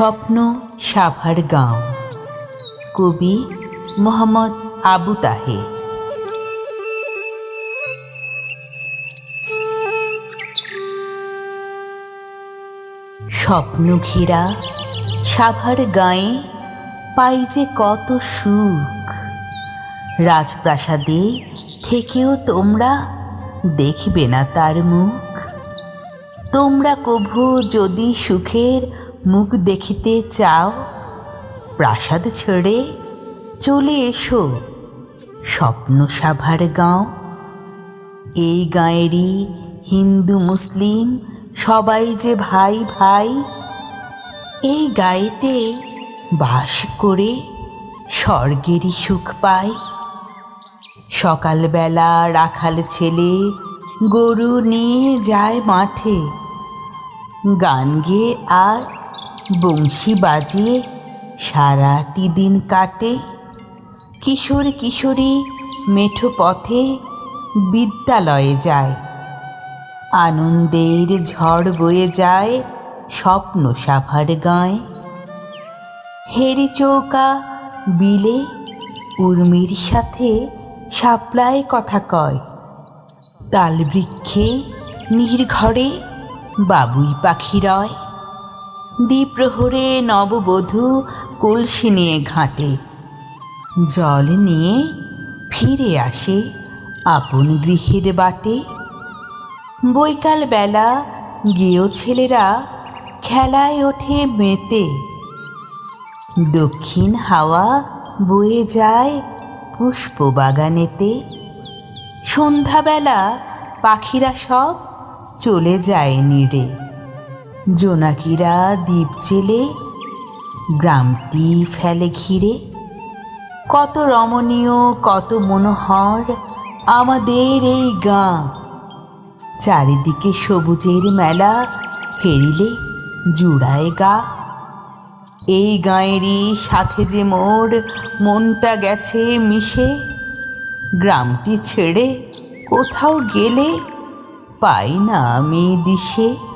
স্বপ্ন সাভার গাঁও। কবি মোহাম্মদ আবু তাহের। স্বপ্ন ঘেরা সাভার গায়ে পাই যে কত সুখ। রাজপ্রাসাদে থেকেও তোমরা দেখবে না তার মুখ। তোমরা কভু যদি সুখের মুখ দেখিতে চাও, প্রাসাদ ছেড়ে চলে এসো, স্বপ্ন সাভার গাঁও। এই গাঁয়েরই হিন্দু মুসলিম সবাই যে ভাই ভাই, এই গায়েতে বাস করে স্বর্গেরই সুখ পাই। সকালবেলা রাখাল ছেলে গরু নিয়ে যায় মাঠে, গান গেয়ে আর বংশী বাজিয়ে সারাটি দিন কাটে। কিশোর কিশোরী মেঠো পথে বিদ্যালয়ে যায়। আনন্দের ঝড় বয়ে যায় স্বপ্ন সাভার গায়ে। হেরি চৌকা বিলে উর্মির সাথে সাপ্লাই কথা কয়। তাল বৃক্ষে নির্ঘরে বাবুই পাখি রয়। দ্বিপ্রহরে নববধূ কলসি নিয়ে ঘাটে। জল নিয়ে ফিরে আসে আপন গৃহের বাটে। বৈকাল বেলা গেও ছেলেরা খেলায় ওঠে মেতে। দক্ষিণ হাওয়া বয়ে যায় পুষ্প বাগানেতে। সন্ধ্যাবেলা পাখিরা সব চলে যায় নিড়ে। জোনাকিরা দ্বীপ জেলে, গ্রামটি ফেলে ঘিরে। কত রমণীয়, কত মনোহর আমাদের এই গাঁ। চারিদিকে সবুজের মেলা ফেরিলে জুড়ায় গা। এই গাঁয়েরই সাথে যে মোর মনটা গেছে মিশে, গ্রামটি ছেড়ে কোথাও গেলে পাই না আমি দিশে।